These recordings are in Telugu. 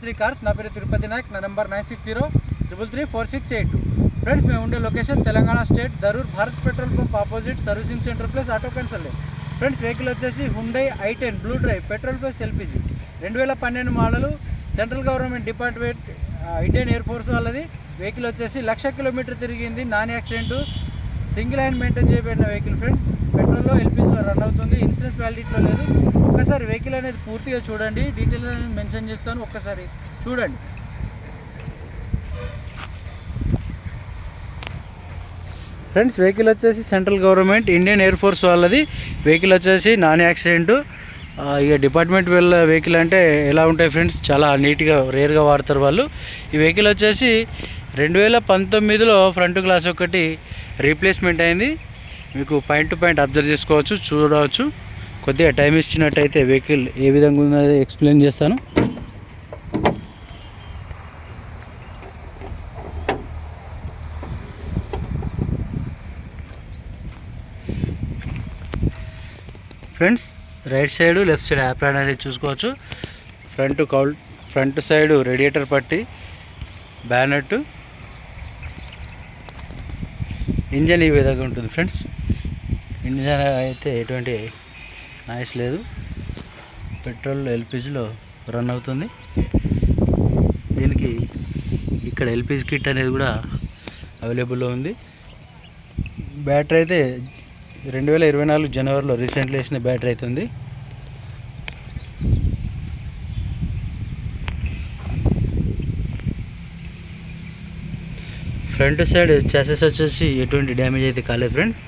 శ్రీ కార్స్ నా పేరు తిరుపతి నాయక్ నా number nine six zero triple three four six eight friends మేము ఉండే location Telangana state Darur Bharat petrol pump opposite servicing centre plus auto consult friends vehicle వచ్చేసి Hyundai i ten blue drive petrol plus LPG. రెండు వేల పన్నెండు model central government department Indian air force వాళ్ళది. వెహికల్ వచ్చేసి లక్ష కిలోమీటర్ తిరిగింది non accident. Single hand maintain చేయబడిన వెహికల్ ఫ్రెండ్స్ పెట్రోల్లో ఎల్పిజిలో రన్ అవుతుంది ఇన్సూరెన్స్ వ్యాలిడిటీలో లేదు. ఒక్కసారి వెహికల్ అనేది పూర్తిగా చూడండి డీటెయిల్స్ అనేది మెన్షన్ చేస్తాను ఒక్కసారి చూడండి. ఫ్రెండ్స్ వెహికల్ వచ్చేసి central government Indian Air Force వాళ్ళది. వెహికల్ వచ్చేసి నాన్ యాక్సిడెంట్. ఇక డిపార్ట్మెంట్ వెళ్ళ వెహికల్ అంటే ఎలా ఉంటాయి ఫ్రెండ్స్ చాలా నీట్గా రేర్గా వాడతారు వాళ్ళు. ఈ వెహికల్ వచ్చేసి రెండు వేల పంతొమ్మిదిలో ఫ్రంట్ గ్లాస్ ఒకటి రీప్లేస్మెంట్ అయింది. మీకు పాయింట్ టు పాయింట్ అబ్జర్వ్ చేసుకోవచ్చు చూడవచ్చు. కొద్దిగా టైం ఇచ్చినట్టయితే వెహికల్ ఏ విధంగా ఉన్నది ఎక్స్ప్లెయిన్ చేస్తాను. Friends right side left side apron అనేది చూసుకోవచ్చు. Front cowl front side radiator పట్టి బ్యానెట్ ఇంజన్ ఈ విధంగా ఉంటుంది ఫ్రెండ్స్. ఇంజన్ అయితే ఎటువంటి నాయిస్ లేదు. పెట్రోల్ ఎల్పిజిలో రన్ అవుతుంది. దీనికి ఇక్కడ ఎల్పిజి కిట్ అనేది కూడా అవైలబుల్లో ఉంది. బ్యాటరీ అయితే రెండు వేల ఇరవై నాలుగు జనవరిలో రీసెంట్లీ వేసిన బ్యాటరీ అవుతుంది ఫ్రంట్ సైడ్ చాసెస్ వచ్చేసి ఎటువంటి డ్యామేజ్ అయితే కాలేదు ఫ్రెండ్స్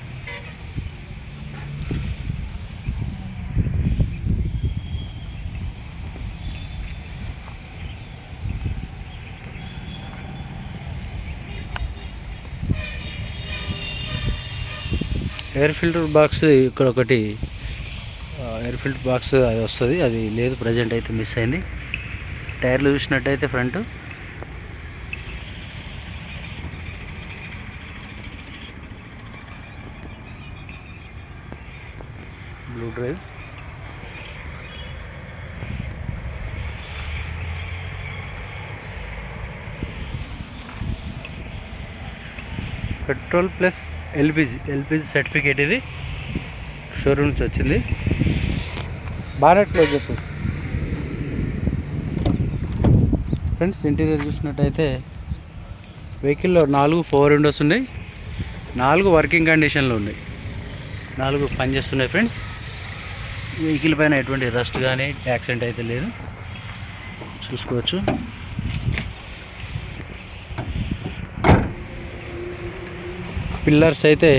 ఎయిర్ ఫిల్టర్ బాక్స్ ఇక్కడ ఒకటి ఎయిర్ ఫిల్టర్ బాక్స్ అది వస్తుంది అది లేదు ప్రజెంట్ అయితే మిస్ అయింది. టైర్లు చూసినట్టయితే front blue drive. Petrol plus LPG LPG certificate ఇది. షోరూమ్ నుంచి వచ్చింది. బాగా క్లోజ్ చేస్తుంది ఫ్రెండ్స్ ఇంటీరియర్ చూసినట్టయితే వెహికల్లో నాలుగు ఫోర్ విండోస్ ఉన్నాయి. నాలుగు వర్కింగ్ కండిషన్లో ఉన్నాయి. నాలుగు పనిచేస్తున్నాయి ఫ్రెండ్స్. వెహికల్ పైన ఎటువంటి రస్ట్ కానీ యాక్సిడెంట్ అయితే లేదు. చూసుకోవచ్చు. పిల్లర్స్ అయితే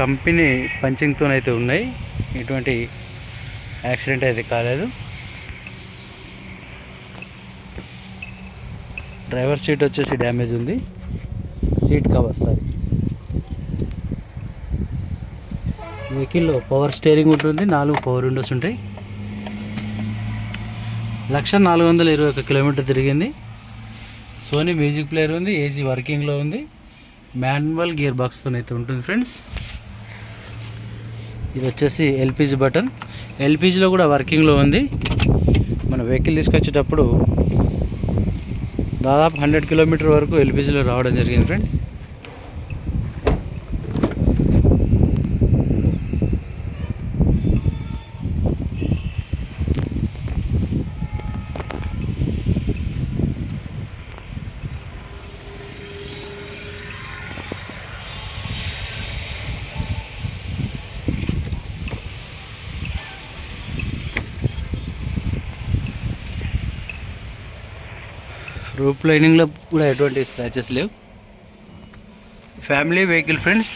కంపెనీ పంచింగ్తో అయితే ఉన్నాయి. ఎటువంటి యాక్సిడెంట్ అయితే కాలేదు. డ్రైవర్ సీట్ వచ్చేసి డ్యామేజ్ ఉంది. Seat cover sorry. వెహికల్లో పవర్ స్టీరింగ్ ఉంటుంది నాలుగు పవర్ విండోస్ ఉంటాయి. లక్ష నాలుగు వందల ఇరవై ఒక కిలోమీటర్ తిరిగింది. సోనీ మ్యూజిక్ ప్లేయర్ ఉంది ఏసీ వర్కింగ్లో ఉంది. మాన్యువల్ గియర్ బాక్స్తో అయితే ఉంటుంది ఫ్రెండ్స్. ఇది వచ్చేసి ఎల్పిజి బటన్. ఎల్పిజిలో కూడా వర్కింగ్లో ఉంది. మన వెహికల్ తీసుకొచ్చేటప్పుడు దాదాపు హండ్రెడ్ కిలోమీటర్ వరకు ఎల్పిజిలో రావడం జరిగింది ఫ్రెండ్స్. రూప్ లైనింగ్లో కూడా ఎటువంటి స్క్రాచెస్ లేవు. ఫ్యామిలీ వెహికల్ ఫ్రెండ్స్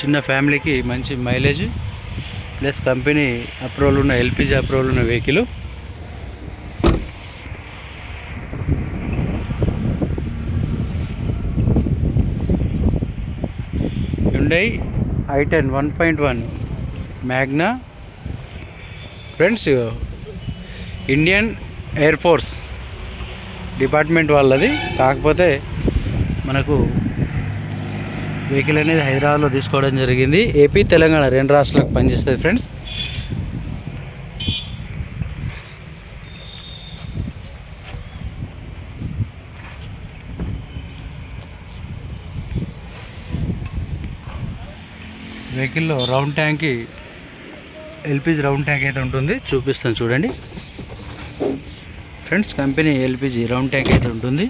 చిన్న ఫ్యామిలీకి మంచి మైలేజ్ ప్లస్ కంపెనీ అప్రూవల్ ఉన్న ఎల్పిజి అప్రూవల్ ఉన్న vehicle Hyundai i ten one point one Magna friends Indian Air Force department వాళ్ళది. కాకపోతే మనకు వెహికల్ అనేది హైదరాబాద్లో తీసుకోవడం జరిగింది. ఏపీ తెలంగాణ రెండు రాష్ట్రాలకు పనిచేస్తుంది ఫ్రెండ్స్. వెహికల్లో రౌండ్ ట్యాంక్కి ఎల్పిజి రౌండ్ ట్యాంక్ అయితే ఉంటుంది. చూపిస్తాను చూడండి. Friends company LPG round tank అయితే ఉంటుంది.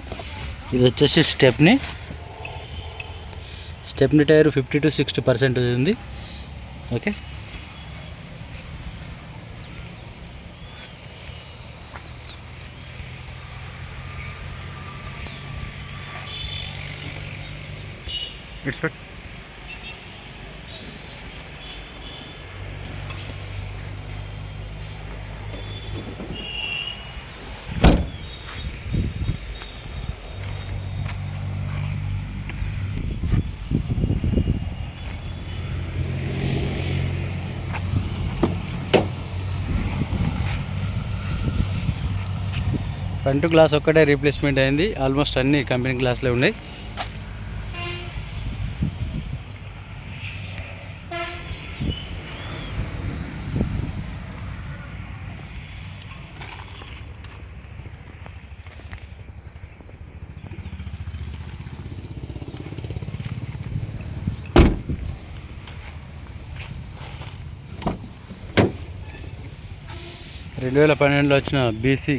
ఇది వచ్చేసి stepney. Stepney tyre fifty to sixty percent ఉంది. Okay. It's pet front glass ఒక్కటే రీప్లేస్మెంట్ అయింది. ఆల్మోస్ట్ అన్ని కంపెనీ గ్లాసులే ఉన్నాయి. రెండు వేల పన్నెండులో వచ్చిన బీసీ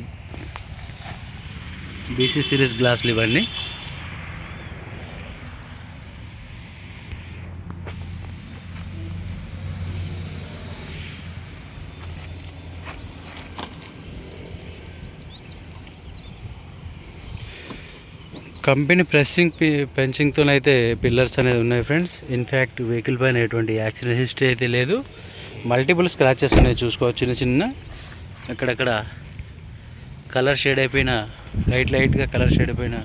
బీసీ సిరీస్ గ్లాసులు ఇవన్నీ. కంపెనీ ప్రెస్సింగ్ పెంచింగ్తో అయితే పిల్లర్స్ అనేది ఉన్నాయి ఫ్రెండ్స్. ఇన్ఫ్యాక్ట్ వెహికల్ పైన ఎటువంటి యాక్సిడెంట్ హిస్టరీ అయితే లేదు. మల్టిపుల్ స్క్రాచెస్ అనేవి చూసుకోవచ్చు చిన్న చిన్న. అక్కడక్కడ కలర్ షేడ్ అయిపోయిన లైట్ లైట్గా కలర్ షేడ్ అయిపోయిన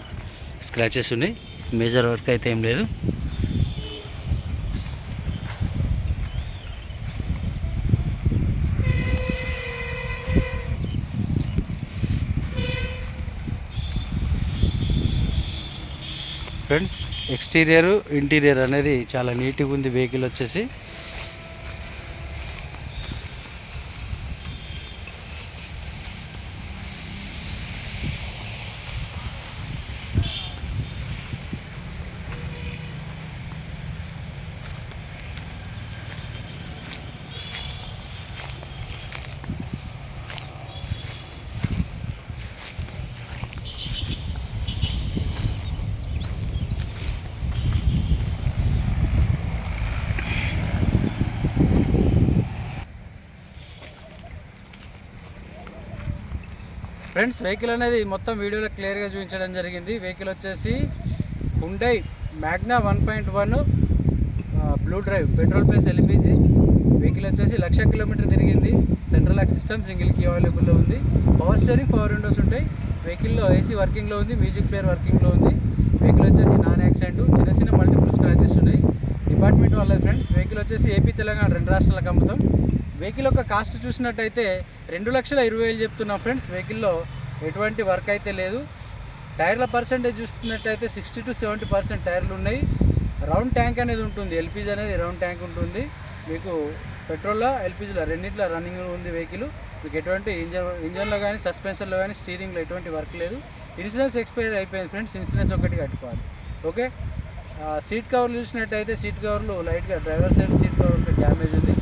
స్క్రాచెస్ ఉన్నాయి. మేజర్ వర్క్ అయితే ఏం లేదు. ఫ్రెండ్స్ ఎక్స్టీరియర్ ఇంటీరియర్ అనేది చాలా నీట్గా ఉంది. వెహికల్ వచ్చేసి ఫ్రెండ్స్ వెహికల్ అనేది మొత్తం వీడియోలో క్లియర్గా చూపించడం జరిగింది. వెహికల్ వచ్చేసి Hyundai Magna one point one blue drive petrol plus LPG vehicle వచ్చేసి లక్ష కిలోమీటర్ తిరిగింది. Central lock system single key అవైలబుల్లో ఉంది. పవర్ స్టీరింగ్ పవర్ విండోస్ ఉంటాయి. వెహికల్లో ఏసీ వర్కింగ్లో ఉంది మ్యూజిక్ ప్లేయర్ వర్కింగ్లో ఉంది. వెహికల్ వచ్చేసి నాన్ యాక్సిడెంట్ చిన్న చిన్న మల్టిపుల్ స్క్రాచెస్ ఉన్నాయి. డిపార్ట్మెంట్ వాళ్ళ ఫ్రెండ్స్ వెహికల్ వచ్చేసి ఏపీ తెలంగాణ రెండు రాష్ట్రాలకు అమ్ముతాం. వెహికల్ యొక్క కాస్ట్ చూసినట్టయితే రెండు లక్షల ఇరవై వేలు చెప్తున్నాం ఫ్రెండ్స్ వెహికల్లో ఎటువంటి వర్క్ అయితే లేదు. టైర్ల పర్సెంటేజ్ చూసుకున్నట్టయితే సిక్స్టీ టు సెవెంటీ పర్సెంట్ టైర్లు ఉన్నాయి. రౌండ్ ట్యాంక్ అనేది ఉంటుంది ఎల్పిజి అనేది రౌండ్ ట్యాంక్ ఉంటుంది. మీకు పెట్రోల్లో ఎల్పిజిలో రెండింటిలో రన్నింగ్ ఉంది వెహికల్. మీకు ఎటువంటి ఇంజన్ ఇంజన్లో కానీ సస్పెన్షన్లో కానీ స్టీరింగ్లో ఎటువంటి వర్క్ లేదు. ఇన్సూరెన్స్ ఎక్స్పైర్ అయిపోయింది ఫ్రెండ్స్ ఇన్సూరెన్స్ ఒకటి కట్టుకోవాలి. ఓకే? సీట్ కవర్లు చూసినట్టయితే సీట్ కవర్లు లైట్గా డ్రైవర్ సైడ్ సీట్ కవర్కి డ్యామేజ్ ఉంది.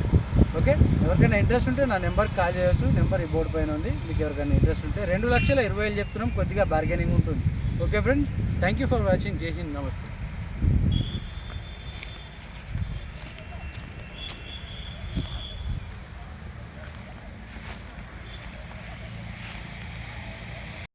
ఓకే? ఎవరికైనా ఇంట్రెస్ట్ ఉంటే నా నెంబర్కి కాల్ చేయొచ్చు. నెంబర్ ఈ బోర్డు పైన ఉంది. మీకు ఎవరికైనా ఇంట్రెస్ట్ ఉంటే రెండు లక్షల ఇరవై వేలు చెప్తున్నాం. కొద్దిగా బార్గెనింగ్ ఉంటుంది. Okay friends? Thank you for watching. జై హింద్. నమస్తే.